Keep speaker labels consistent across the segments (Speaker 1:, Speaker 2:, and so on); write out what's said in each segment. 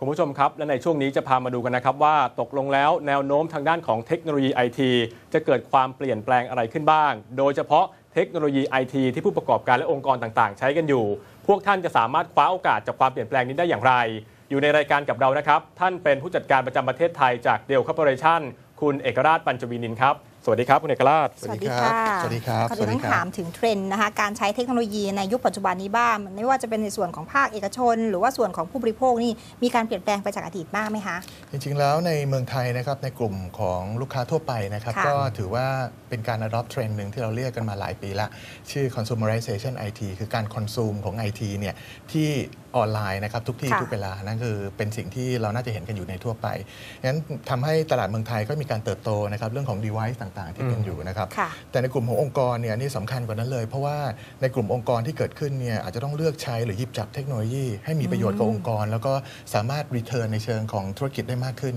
Speaker 1: คุณผู้ชมครับ และในช่วงนี้จะพามาดูกันนะครับว่าตกลงแล้วแนวโน้มทางด้านของเทคโนโลยีไอทีจะเกิดความเปลี่ยนแปลงอะไรขึ้นบ้าง โดยเฉพาะเทคโนโลยีไอทีที่ผู้ประกอบการและองค์กรต่างๆ ใช้กันอยู่ พวกท่านจะสามารถคว้าโอกาสจากความเปลี่ยนแปลงนี้ได้อย่างไร อยู่ในรายการกับเรานะครับ ท่านเป็นผู้จัดการประจำประเทศไทยจากเดลคอร์ปอเรชั่นคุณเอกราชปัญจวีนินครับ สวัสดีครับ คุณเอกราช
Speaker 2: สวัสดีค่ะ
Speaker 3: สวัสดีครับ
Speaker 2: เขา
Speaker 3: สวั
Speaker 2: จะ
Speaker 3: สดี
Speaker 2: ต้อง
Speaker 3: ครับ
Speaker 2: ถามถึงเทรนด์นะคะ การใช้เทคโนโลยีในยุคปัจจุบันนี้บ้าง ไม่ว่าจะเป็นในส่วนของภาคเอกชน หรือว่าส่วนของผู้บริโภคนี่ มีการเปลี่ยนแปลงไปจากอดีตมากไหมคะ
Speaker 3: จริงๆ แล้วในเมืองไทยนะครับในกลุ่มของลูกค้าทั่วไปนะครับ
Speaker 2: ค่ะ
Speaker 3: ก็ถือว่าเป็นการ adopt trend หนึ่งที่เราเรียกกันมาหลายปีละ ชื่อ consumerization IT คือการ consume ของ IT เนี่ยที่ออนไลน์นะครับทุกที่
Speaker 2: ค่ะ
Speaker 3: ทุกเวลานั่นคือเป็นสิ่งที่เราน่าจะเห็นกันอยู่ในทั่วไปงั้นทำให้ตลาดเมืองไทยก็มีการเติบโตนะครับเรื่องของ device ต่างๆ ที่เป็นอยู่นะครับ
Speaker 2: ค่ะ
Speaker 3: แต่ในกลุ่มขององค์กรเนี่ยนี่สำคัญกว่านั้นเลย เพราะว่าในกลุ่มองค์กรที่เกิดขึ้นเนี่ยอาจจะต้องเลือกใช้หรือหยิบจับเทคโนโลยีให้มีประโยชน์กับองค์กร แล้วก็สามารถรีเทิร์นในเชิงของธุรกิจได้มากขึ้น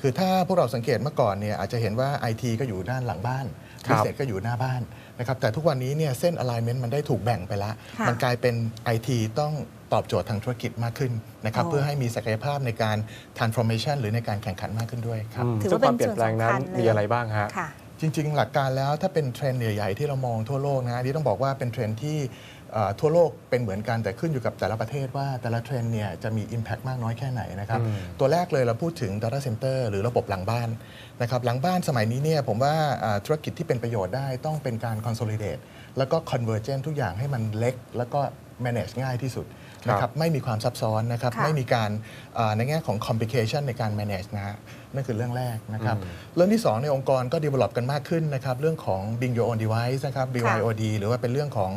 Speaker 3: คือถ้าพวกเราสังเกตเมื่อก่อนเนี่ยอาจจะเห็นว่า IT ก็อยู่ด้านหลังบ้าน
Speaker 1: ครับ
Speaker 3: บิสเนสก็อยู่หน้าบ้านนะครับแต่ทุกวันนี้เนี่ยเส้น alignment มันได้ถูกแบ่งไปแล้ว
Speaker 2: ค่ะ
Speaker 3: มันกลายเป็น IT ต้องตอบโจทย์ทางธุรกิจมากขึ้นนะครับ
Speaker 2: อ๋อ
Speaker 3: เพื่อให้มีศักยภาพในการ transformation หรือในการแข่งขันมากขึ้นด้วยครับ
Speaker 1: อืม
Speaker 2: ถือ
Speaker 1: ซึ่
Speaker 2: ว่าง
Speaker 1: ความเปลี่ยนแปลงนั้น
Speaker 2: เป็นส่วนสำคัญเลย
Speaker 1: มีอะไรบ้างฮะ
Speaker 2: ค่ะ
Speaker 3: จริง ๆ หลักการแล้วถ้าเป็นเทรนด์ใหญ่ๆที่เรามองทั่วโลกนะอันนี่ต้องบอกว่าเป็นเทรนด์ที่เอ่อทั่วโลกเป็นเหมือนกันแต่ขึ้นอยู่กับแต่ละประเทศว่าแต่ละเทรนด์เนี่ยจะมี Impact มากน้อยแค่ไหนนะครับ
Speaker 1: อืม
Speaker 3: ตัวแรกเลยเราพูดถึง Data Center หรือระบบหลังบ้านนะครับหลังบ้านสมัยนี้เนี่ยผมว่าอ่าธุรกิจที่เป็นประโยชน์ได้ต้องเป็นการ consolidate แล้วก็ convergent ทุกอย่างให้มันเล็ก แล้วก็ manage ง่ายที่สุดนะครับไม่มีความซับซ้อนนะครับ
Speaker 2: ค่ะ
Speaker 3: ไม่มีการอ่าในแง่ของ complication ในการ manage นะฮะนั่นคือเรื่องแรกนะครับ
Speaker 1: อืม
Speaker 3: เรื่องที่ 2 ในองค์กรก็ develop กันมากขึ้นนะครับเรื่องของ Bring Your Own Device นะครับ BYOD หรือว่าเป็นเรื่องของ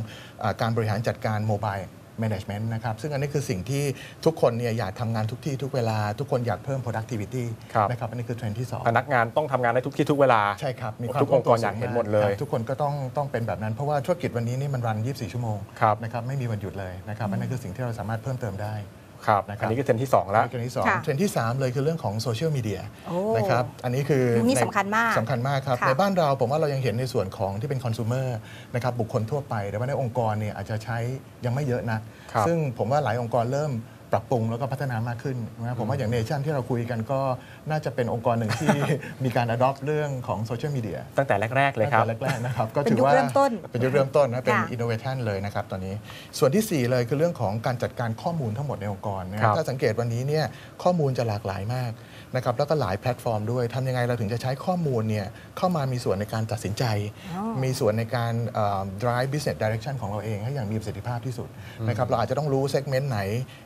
Speaker 3: อาการบริหารจัดการ Mobile Management นะครับซึ่งอันนี้คือสิ่งที่ทุกคนเนี่ยอยากทำงานทุกที่ทุกเวลา ทุกคนอยากเพิ่ม productivity
Speaker 1: ครับ
Speaker 3: นะครับอันนี้คือเทรนด์ที่2
Speaker 1: พนักงานต้องทำงานได้ทุกที่ทุกเวลา
Speaker 3: ใช่ครับ มี
Speaker 1: ทุกองค์กรอยากเห็นหมดเลย
Speaker 3: ครับทุกคนก็ต้องต้องเป็นแบบนั้นเพราะว่าธุรกิจวันนี้นี่มันรัน 24 ชั่วโมง
Speaker 1: ครับ
Speaker 3: นะครับไม่มีวันหยุดเลยนะครับอันนั้นคือสิ่งที่เราสามารถเพิ่มเติมได้
Speaker 1: ครับ
Speaker 3: นะครับ
Speaker 1: อันนี้คือเทรนด์ที่สองแล้ว
Speaker 3: เทรนด์ที่สอง
Speaker 2: ค่ะ
Speaker 3: เทรนด์ที่ 3 เลยคือเรื่องของโซเชียลมีเดีย
Speaker 2: โอ้
Speaker 3: นะครับ อันนี้คือ
Speaker 2: ยุคนี้
Speaker 3: ใน
Speaker 2: สำคัญมาก
Speaker 3: สำคัญมากครับ
Speaker 2: ค่ะ
Speaker 3: ในบ้านเราผมว่าเรายังเห็นในส่วนของที่เป็นคอน sumer นะครับบุคคลทั่วไป แต่ว่าในองค์กรเนี่ยอาจจะใช้ยังไม่เยอะนะครับ ซึ่งผมว่าหลายองค์กรเริ่ม ปรับปรุงแล้วก็พัฒนามากขึ้นนะผมว่าอย่างเนชั่นที่เราคุยกันก็น่าจะเป็นองค์กรหนึ่งที่ มีการ adopt เรื่องของโซเชียลมีเดีย
Speaker 1: ตั้งแต่แรก ๆ เลยครับ
Speaker 3: แรกๆนะครับก็
Speaker 2: เป็น
Speaker 3: ถือ
Speaker 2: ยุค
Speaker 3: ว่า
Speaker 2: เริ่มต้น
Speaker 3: เป็นยุคเริ่มต้นนะเป็น
Speaker 2: ค่ะ
Speaker 3: innovation เลยนะครับตอนนี้ส่วนที่ 4 เลยคือเรื่องของการจัดการข้อมูลทั้งหมดในองค์กรนะค
Speaker 1: ครั
Speaker 3: รับบถ้าสังเกตวันนี้เนี่ยข้อมูลจะหลากหลายมาก นะครับแล้วก็หลายแพลตฟอร์มด้วยทำยังไงเราถึงจะใช้ข้อมูลเนี่ยเข้ามามีส่วนในการตัดสินใจ
Speaker 2: อ๋อ
Speaker 3: มีส่วนในการเอ่อ drive business direction ของเราเองให้อย่างมีประสิทธิภาพที่สุดนะครับเราอาจจะต้องรู้ segment ไหน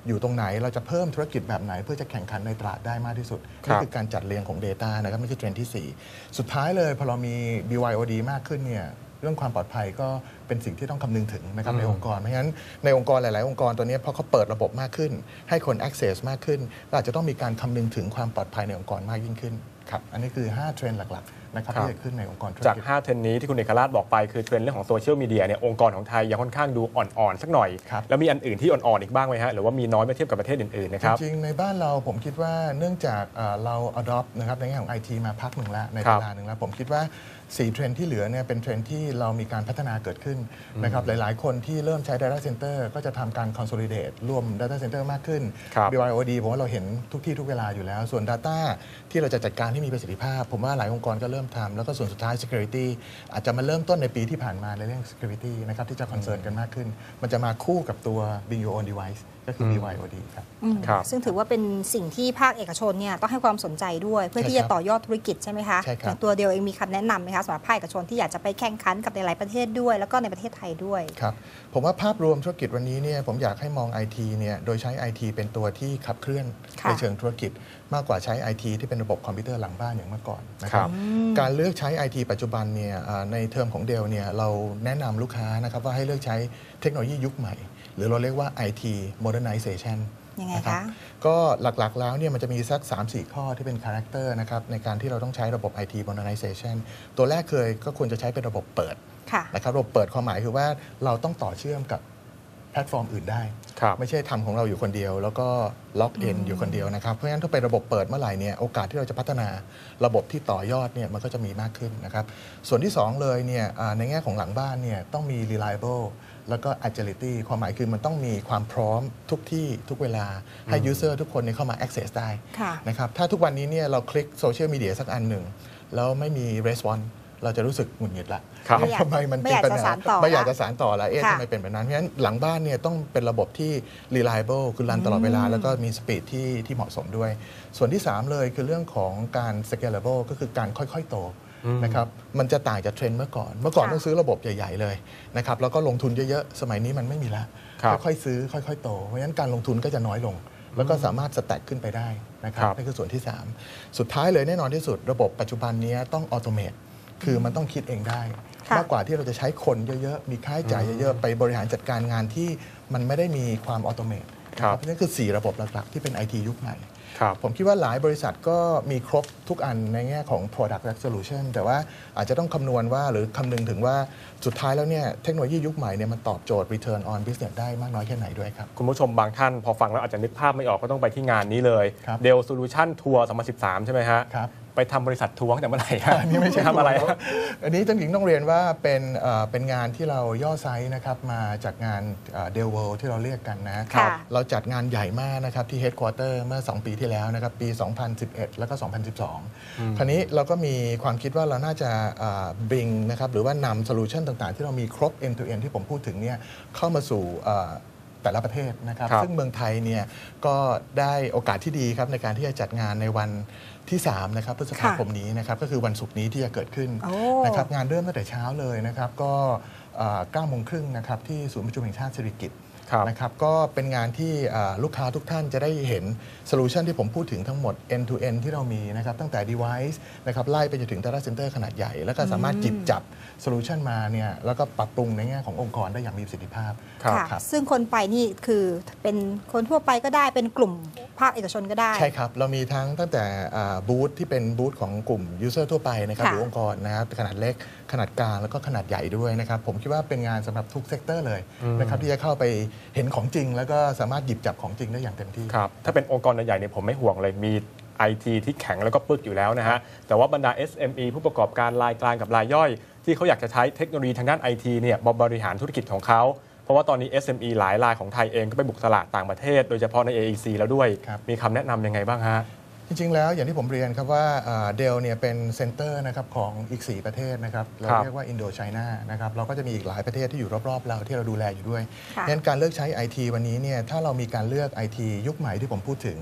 Speaker 3: อยู่ตรงไหน เราจะเพิ่มธุรกิจแบบไหน เพื่อจะแข่งขันในตลาดได้มากที่สุด
Speaker 1: ครับ
Speaker 3: นี่คือการจัดเรียงของ Data นะครับนี่คือเทรนด์ที่4สุดท้ายเลยพอเรามี BYOD มากขึ้นเนี่ยเรื่องความปลอดภัยก็ เป็นสิ่งที่ต้องคำนึงถึงนะครับ
Speaker 1: อืม
Speaker 3: ในองค์กร เพราะฉะนั้นในองค์กรหลาย ๆ องค์กรตัวนี้พอเขาเปิดระบบมากขึ้น ให้คน access มากขึ้นก็อาจจะต้องมีการคำนึงถึงความปลอดภัยในองค์กรมากยิ่งขึ้นครับอันนี้คือ 5 เทรนด์หลัก ๆ นะครับ
Speaker 1: ครับ
Speaker 3: ที่เกิดขึ้นในองค์กรธุร
Speaker 1: จาก
Speaker 3: กิจ
Speaker 1: 5เทรนด์นี้ที่คุณเอกราชบอกไปคือเทรนด์เรื่องของโซเชียลมีเดียเนี่ยองค์กรของไทยยังค่อนข้างดูอ่อน ๆ สักหน่อย
Speaker 3: ครับ
Speaker 1: แล้วมีอันอื่นที่อ่อน ๆ อีกบ้างไหมฮะ หรือว่ามีน้อยเมื่อเทียบกับประเทศอื่น ๆ นะครับ
Speaker 3: จริง ๆ ในบ้านเราผมคิดว่าเนื่องจากเอ่อเรา adopt นะครับในแง่ของ IT มาพักหนึ่งแล้วใน
Speaker 1: ครั
Speaker 3: เว
Speaker 1: บ
Speaker 3: ลาหนึ่งแล้วผมคิดว่า 4 เทรนด์ที่เหลือเนี่ยเป็นเทรนด์ที่เรามีการพัฒนาเกิดขึ้นนะครับหลายๆ คนที่เริ่มใช้ Data Center ก็จะทำการ consolidate รวม Data Center มากขึ้น
Speaker 1: ครับ
Speaker 3: BYOD ผมว่าเราเห็นทุกที่ทุกเวลาอยู่แล้ว ส่วน Data ที่เราจะจัดการให้มีประสิทธิภาพ ผมว่าหลายองค์กรก็เริ่มทำแล้วก็ส่วนสุดท้าย Security อาจจะมาเริ่มต้นในปีที่ผ่านมาในเรื่อง Security นะครับที่จะ concern กันมากขึ้น มันจะมาคู่กับตัว Bring Your Own Device ก็คือ
Speaker 1: ม
Speaker 3: BYOD ครับ
Speaker 2: อืม
Speaker 1: ครับ
Speaker 2: ซึ่งถือว่าเป็นสิ่งที่ภาคเอกชนเนี่ยต้องให้ความสนใจด้วย เพื่อ
Speaker 3: ใช่
Speaker 2: ที่จะ
Speaker 3: ครับ
Speaker 2: ต่อยอดธุรกิจใช่ไหมคะ
Speaker 3: ใช่ครับ
Speaker 2: อย่างตัวเดียวเองมีคำแนะนำไหมคะสำหรับภาคเอกชนที่อยากจะไปแข่งขันกับหลายๆประเทศด้วย แล้วก็ในประเทศไทยด้วย
Speaker 3: ครับ ผมว่าภาพรวมธุรกิจวันนี้เนี่ยผมอยากให้มอง IT เนี่ยโดยใช้ IT เป็นตัวที่ขับเคลื่อน
Speaker 2: ค่ะ
Speaker 3: ในเชิงธุรกิจ มากกว่าใช้ IT ที่เป็นระบบคอมพิวเตอร์หลังบ้านอย่างเมื่อก่อนนะค
Speaker 1: ครั
Speaker 3: รับ บ การเลือกใช้ IT ปัจจุบันเนี่ยอ่าในเทอมของเดลเนี่ยเราแนะนำลูกค้านะครับว่าให้เลือกใช้เทคโนโลยียุคใหม่ หรือเราเรียกว่า IT modernization
Speaker 2: ยังไง
Speaker 3: นะครั
Speaker 2: คะ
Speaker 3: บก็หลักๆแล้วเนี่ยมันจะมีสัก 3-4 ข้อที่เป็นคาแรคเตอร์นะครับในการที่เราต้องใช้ระบบ IT modernization ตัวแรกเคยก็ควรจะใช้เป็นระบบเปิด
Speaker 2: ค่ะ
Speaker 3: นะครับระบบเปิดความหมายคือว่าเราต้องต่อเชื่อมกับแพ ลตฟอร์มอื่นได้
Speaker 1: ครับ
Speaker 3: ไม่ใช่ทำของเราอยู่คนเดียว แล้วก็ล็อกเอนอยู่คนเดียวนะครับ เพราะฉะนั้นถ้าเป็นระบบเปิดเมื่อไหร่เนี่ยโอกาสที่เราจะพัฒนาระบบที่ต่อยอดเนี่ยมันก็จะมีมากขึ้นนะครับ ส่วนที่ 2 เลยเนี่ยอ่าในแง่ของหลังบ้านเนี่ยต้องมี reliable แล้วก็ agility ความหมายคือมันต้องมีความพร้อมทุกที่ทุกเวลาให้ user ทุกคนเนี่ยเข้ามา access ได้
Speaker 2: ค่ะ
Speaker 3: นะครับถ้าทุกวันนี้เนี่ยเราคลิกโซเชียลมีเดียสักอันหนึ่งแล้วไม่มี response เราจะรู้สึกหงุดหงิดละ
Speaker 1: ครับ
Speaker 3: เอ๊ะทำไมมัน
Speaker 2: ไม่อยาก
Speaker 3: เป็นปัญ
Speaker 2: จะ
Speaker 3: ห
Speaker 2: สานต่อ
Speaker 3: ไม่อยาก
Speaker 2: ละ
Speaker 3: จะสารต่อละเอ๊ะ
Speaker 2: ค่ะ
Speaker 3: ทำไมเป็นแบบนั้นเพราะฉะนั้นหลังบ้านเนี่ยต้องเป็นระบบที่ reliable คือรันตลอดเวลา แล้วก็มีสปีดที่ที่เหมาะสมด้วย ส่วนที่ 3 เลยคือเรื่องของการ scalable ก็คือการค่อยๆโตนะครับมันจะต่างจากเทรนด์เมื่อก่อน เมื่อก่อน
Speaker 2: ค่ะ
Speaker 3: ต้องซื้อระบบใหญ่ ๆเลยนะครับแล้วก็ลงทุนเยอะๆ สมัยนี้มันไม่มีละ
Speaker 1: ครับ
Speaker 3: ค่อยๆซื้อค่อยๆโต เพราะฉะนั้นการลงทุนก็จะน้อยลง แล้วก็สามารถสแต็กขึ้นไปได้นะครับ
Speaker 1: ครับ
Speaker 3: นั่นคือส่วนที่ 3 สุดท้ายเลยแน่นอนที่สุดระบบปัจจุบันนี้ต้องออโตเมต คือมันต้องคิดเองได้
Speaker 2: ค่ะ
Speaker 3: มากกว่าที่เราจะใช้คนเยอะๆ มีค่าใช้จ่ายเยอะๆ ไปบริหารจัดการงานที่มันไม่ได้มีความออโตเมต
Speaker 1: ครับ
Speaker 3: เพราะฉะนั่นคือ 4 ระบบหลักๆ ที่เป็น IT ยุคใหม่
Speaker 1: ครับ
Speaker 3: ผมคิดว่าหลายบริษัทก็มีครบทุกอันในแง่ของ product และ solution แต่ว่าอาจจะต้องคำนวณว่าหรือคำนึงถึงว่าสุดท้ายแล้วเนี่ยเทคโนโลยียุคใหม่เนี่ยมันตอบโจทย์ return on business ได้มากน้อยแค่ไหนด้วยครับ
Speaker 1: คุณผู้ชมบางท่านพอฟังแล้วอาจจะนึกภาพไม่ออกก็ต้องไปที่งานนี้เลย
Speaker 3: ครับ
Speaker 1: เดลโซลูชันทัวร์2013 ใช่ไหมฮะ
Speaker 3: ครับ
Speaker 1: ไปทำบริษัททัวร์ตั้งแต่เมื่อไหร่ฮะ
Speaker 3: อันนี้ไม่ใช่
Speaker 1: ทำอะไร
Speaker 3: ทัว
Speaker 1: ฮะ
Speaker 3: อันนี้จริงๆต้องเรียนว่าเป็นเอ่อเป็นงานที่เราย่อไซส์นะครับมาจากงานเดลเวลที่เราเรียกกันนะ
Speaker 2: ค่ะ
Speaker 3: เราจัดงานใหญ่มากนะครับที่ Headquarter เมื่อ 2 ปีที่แล้วนะครับปี 2011 แล้วก็ 2012 คราวนี้เราก็มีความคิดว่าเราน่าจะบิงนะครับหรือว่านำโซลูชันต่างๆ ที่เรามีครบ end to end ที่ผมพูดถึงเนี่ยเข้ามาสู่เอ่อ แต่ละประเทศนะครับ
Speaker 1: ครับ
Speaker 3: ซึ่งเมืองไทยเนี่ยก็ได้โอกาสที่ดีครับในการที่จะจัดงานในวันที่3นะครับพฤษภาคมนี้นะครับก็คือวันศุกร์นี้ที่จะเกิดขึ้น
Speaker 2: โอ้
Speaker 3: นะครับงานเริ่มตั้งแต่เช้าเลยนะครับก็9โมงครึ่งนะครับที่ศูนย์ประชุมแห่งชาติสิริกิติ์
Speaker 1: ครับ
Speaker 3: นะครับก็เป็นงานที่อ่าลูกค้าทุกท่านจะได้เห็นโซลูชันที่ผมพูดถึงทั้งหมด end to end ที่เรามีนะครับตั้งแต่ device นะครับไล่ไปจนถึง data center ขนาดใหญ่ แล้วก็สามารถจิบจับโซลูชันมาเนี่ยแล้วก็ปรับปรุงในแง่ขององค์กรได้อย่างมีประสิทธิภาพ
Speaker 1: ครับ
Speaker 2: ค่ะ
Speaker 3: ครับ
Speaker 2: ซึ่งคนไปนี่คือเป็นคนทั่วไปก็ได้เป็นกลุ่มภาคเอกชนก็ได้
Speaker 3: ใช่ครับ เรามีทั้งตั้งแต่บูธที่เป็นบูธของกลุ่มยูเซอร์ทั่วไปนะครับ
Speaker 2: ค่ะ
Speaker 3: หรือองค์กรนะครับขนาดเล็กขนาดกลางแล้วก็ขนาดใหญ่ด้วยนะครับผมคิดว่าเป็นงานสำหรับทุกเซกเตอร์เลยนะครับที่จะเข้าไปเห็นของจริง แล้วก็สามารถหยิบจับของจริงได้อย่างเต็มที่
Speaker 1: ครับถ้าเป็นองค์กรใหญ่ๆเนี่ยผมไม่ห่วงเลยมี IT ที่แข็งแล้วก็ปึกอยู่แล้วนะฮะ แต่ว่าบรรดา SME ผู้ประกอบการรายกลางกับรายย่อย ที่เขาอยากจะใช้เทคโนโลยีทางด้าน IT เนี่ยมาบริหารธุรกิจของเขา เพราะว่าตอนนี้ SME หลายรายของไทยเองก็ไปบุกตลาดต่างประเทศ โดยเฉพาะใน AEC แล้วด้วย
Speaker 3: ครับ
Speaker 1: มีคำแนะนำยังไงบ้างฮะ
Speaker 3: จริง ๆ แล้วอย่างที่ผมเรียนครับว่าเดลเนี่ยเป็นเซ็นเตอร์นะครับของอีก 4 ประเทศนะครับเรา
Speaker 1: ครับ
Speaker 3: เรียกว่าอินโดไชน่านะครับเราก็จะมีอีกหลายประเทศที่อยู่รอบๆ เราที่เราดูแลอยู่ด้วย
Speaker 2: ค่ะ
Speaker 3: งั้นการเลือกใช้ IT วันนี้เนี่ยถ้าเรามีการเลือก IT ยุคใหม่ที่ผมพูดถึง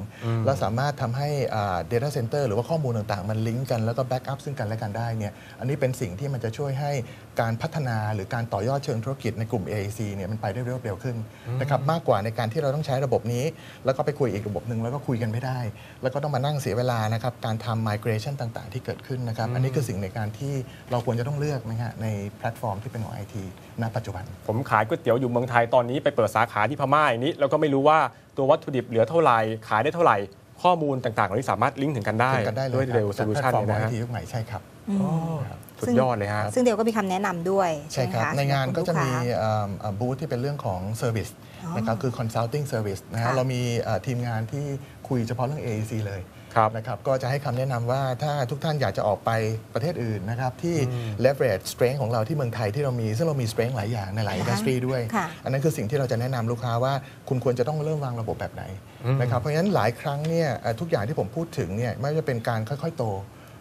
Speaker 3: เราสามารถทำให้อ่า Data Center หรือว่าข้อมูลต่างๆ มันลิงก์กันแล้วก็แบ็กอัพซึ่งกันและกันได้เนี่ยอันนี้เป็นสิ่งที่มันจะช่วยให้การพัฒนาหรือการต่อยอดเชิงธุรกิจในกลุ่ม AAC เนี่ยมันไปได้รวดเร็วขึ้นนะครับมากกว่าในการที่เราต้องใช้ระบบนี้ แล้วก็ไปคุยอีกระบบหนึ่งแล้วก็คุยกันไม่ได้ แล้วก็ต้องมานั่งเสียเวลานะครับการทำ migration ต่างๆ ที่เกิดขึ้นนะครับ อันนี้คือสิ่งในการที่เราควรจะต้องเลือกนะฮะในแพลตฟอร์มที่เป็นของ IT ณปัจจุบัน
Speaker 1: ผมขายก๋วยเตี๋ยวอยู่เมืองไทยตอนนี้ไปเปิดสาขาที่พม่าอย่างนี้แล้วก็ไม่รู้ว่าตัววัตถุดิบเหลือเท่าไหร่ขายได้เท่าไหร่ข้อมูลต่างๆเหล่านี้สามารถลิงก์ถึงกันได้
Speaker 3: ถึงกันได้เลย
Speaker 1: ด้วย
Speaker 3: ครับ
Speaker 1: เร็วโซ
Speaker 3: จาก
Speaker 1: ลู
Speaker 3: แพล
Speaker 1: ชัน
Speaker 3: ตฟอร์ม
Speaker 1: เนี่ย
Speaker 3: ของ
Speaker 1: นะฮะ
Speaker 3: IT ยุคใหม่ใช่ครับ
Speaker 2: อืม
Speaker 3: ครับ
Speaker 1: สุดยอดเลยฮะ
Speaker 2: ซึ่งเดี๋ยวก็มีคำแนะนำด้วย
Speaker 3: ใช่
Speaker 2: ไหม
Speaker 3: ครับ
Speaker 2: คะ
Speaker 3: ในงานก็จะมี
Speaker 2: สำหรับลูค้า
Speaker 3: เอ่อเอ่อบูธที่เป็นเรื่องของ Service
Speaker 2: อ๋อ
Speaker 3: นะครับคือ Consulting Service นะฮะ
Speaker 2: ค่ะ
Speaker 3: เรามีเอ่อทีมงานที่คุยเฉพาะเรื่อง AEC เลย
Speaker 1: ครับ
Speaker 3: นะครับก็จะให้คำแนะนำว่าถ้าทุกท่านอยากจะออกไปประเทศอื่นนะครับที่ leverage strength ของเราที่เมืองไทยที่เรามีซึ่งเรามี strength หลายอย่างในหลาย
Speaker 2: อ่าฮะ
Speaker 3: industry ด้วย
Speaker 2: ค่ะ
Speaker 3: อันนั้นคือสิ่งที่เราจะแนะนำลูกค้าว่าคุณควรจะต้องเริ่มวางระบบแบบไหนนะครับเพราะฉะนั้นหลายครั้งเนี่ยเอ่อทุกอย่างที่ผมพูดถึงเนี่ยไม่ว่าจะเป็นการค่อย ๆ โต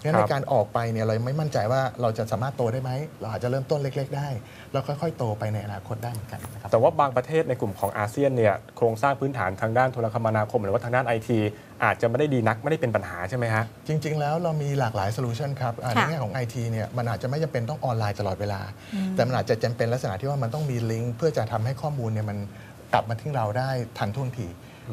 Speaker 3: งั้น
Speaker 1: ครั
Speaker 3: ใน
Speaker 1: บ
Speaker 3: การออกไปเนี่ยเรายังไม่มั่นใจว่าเราจะสามารถโตได้ไหม เราอาจจะเริ่มต้นเล็ก ๆ ได้ แล้วค่อยๆ โตไปในอนาคตได้เหมือนกันนะครับ
Speaker 1: แต่ว่าบางประเทศในกลุ่มของอาเซียนเนี่ยโครงสร้างพื้นฐานทางด้านโทรคมนาคม หรือว่าทางด้านไอทีอาจจะไม่ได้ดีนักไม่ได้เป็นปัญหาใช่ไหมฮะ
Speaker 3: จริง ๆ แล้วเรามีหลากหลายโซลูชันครับอ่าใน
Speaker 2: ค่ะ
Speaker 3: แง่ของ IT เนี่ยมันอาจจะไม่จำเป็นต้องออนไลน์ตลอดเวลา แต่มันอาจจะจำเป็นลักษณะที่ว่ามันต้องมีลิงก์เพื่อจะทำให้ข้อมูลเนี่ยมันกลับมาที่เราได้ทันท่วงที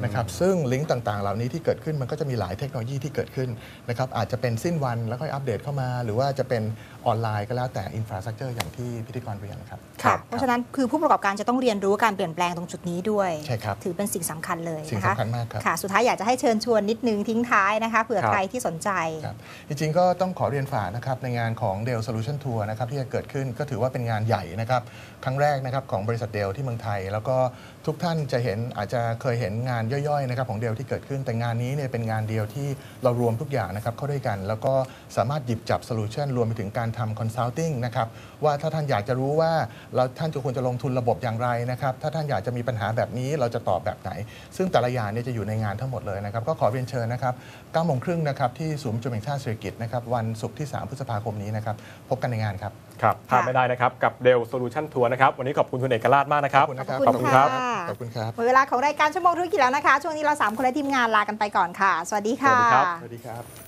Speaker 3: นะครับซึ่งลิงก์ต่างๆ เหล่านี้ที่เกิดขึ้นมันก็จะมีหลายเทคโนโลยีที่เกิดขึ้นนะครับอาจจะเป็นสิ้นวันแล้วค่อยอัปเดตเข้ามา หรือว่าจะเป็นออนไลน์ก็แล้วแต่อินฟราสตรักเจอร์อย่างที่พิธีกรเรียนครับ
Speaker 2: ค่ะเพราะฉะนั้นคือผู้ประกอบการจะต้องเรียนรู้การเปลี่ยนแปลงตรงจุดนี้ด้วย
Speaker 3: ใช่ครับ
Speaker 2: ถือเป็นสิ่งสำคัญเลย
Speaker 3: สิ่ง
Speaker 2: นะคะ
Speaker 3: สำคัญมากครับ
Speaker 2: ค่ะ สุดท้ายอยากจะให้เชิญชวนนิดนึงทิ้งท้ายนะคะเผื่อ
Speaker 1: ครับ
Speaker 2: ใครที่สนใจ
Speaker 3: ครับจริงๆก็ต้องขอเรียนฝากนะครับในงานของ Dell Solution Tour นะครับที่จะเกิดขึ้นก็ถือว่าเป็นงานใหญ่นะครับครั้งแรกนะครับของบริษัทเดลที่เมืองไทย แล้วก็ทุกท่านจะเห็นอาจจะเคยเห็นงานย่อยๆนะครับของเดลที่เกิดขึ้นแต่งานนี้เนี่ยเป็นงานเดียวที่เรารวมทุกอย่างนะครับเข้าด้วยกัน แล้วก็สามารถหยิบจับโซลูชันรวมไปถึงการทำ consulting นะครับว่าถ้าท่านอยากจะรู้ว่าเราท่านจะควรจะลงทุนระบบอย่างไรนะครับถ้าท่านอยากจะมีปัญหาแบบนี้เราจะตอบแบบไหน ซึ่งแต่ละอย่างเนี่ยจะอยู่ในงานทั้งหมดเลยนะครับก็ขอเรียนเชิญนะครับ9โมงครึ่งนะครับที่ศูนย์ประชุมแห่งชาติเศรษฐกิจนะครับวันศุกร์ที่ 3 พฤษภาคมนี้นะครับพบกันในงานครับ
Speaker 1: ครับพลาดไม่ได้นะครับ กับเดลโซลูชันทัวร์นะครับ วันนี้ขอบคุณคุณเอกราชมากนะครับ
Speaker 3: ขอบคุณนะครับ
Speaker 2: ขอบคุณค่ะ
Speaker 3: ขอบคุณครับ
Speaker 2: หมดเวลาของรายการชั่วโมงธุรกิจแล้วนะคะ ช่วงนี้เราสามคนและทีมงานลากันไปก่อนค่ะ สวัสดีค่ะ
Speaker 1: สวัสดีครับ
Speaker 3: สวัสดีครับ